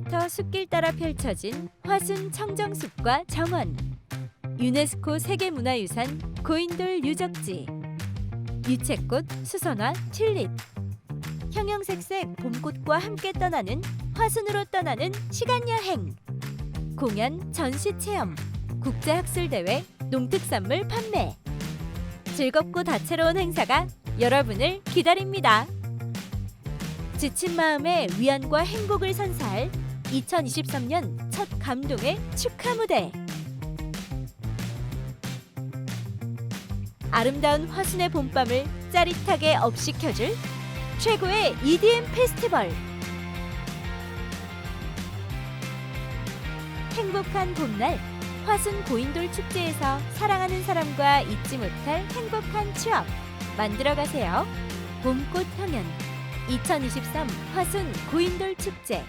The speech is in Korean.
10km 숲길 따라 펼쳐진 화순 청정숲과 정원. 유네스코 세계문화유산 고인돌 유적지. 유채꽃, 수선화, 튤립. 형형색색 봄꽃과 함께 떠나는 화순으로 떠나는 시간 여행. 공연, 전시 체험, 국제 학술 대회, 농특산물 판매. 즐겁고 다채로운 행사가 여러분을 기다립니다. 지친 마음에 위안과 행복을 선사할 2023년 첫 감동의 축하 무대. 아름다운 화순의 봄밤을 짜릿하게 업시켜줄 최고의 EDM 페스티벌. 행복한 봄날 화순 고인돌 축제에서 사랑하는 사람과 잊지 못할 행복한 추억 만들어 가세요. 봄꽃 향연 2023 화순 고인돌 축제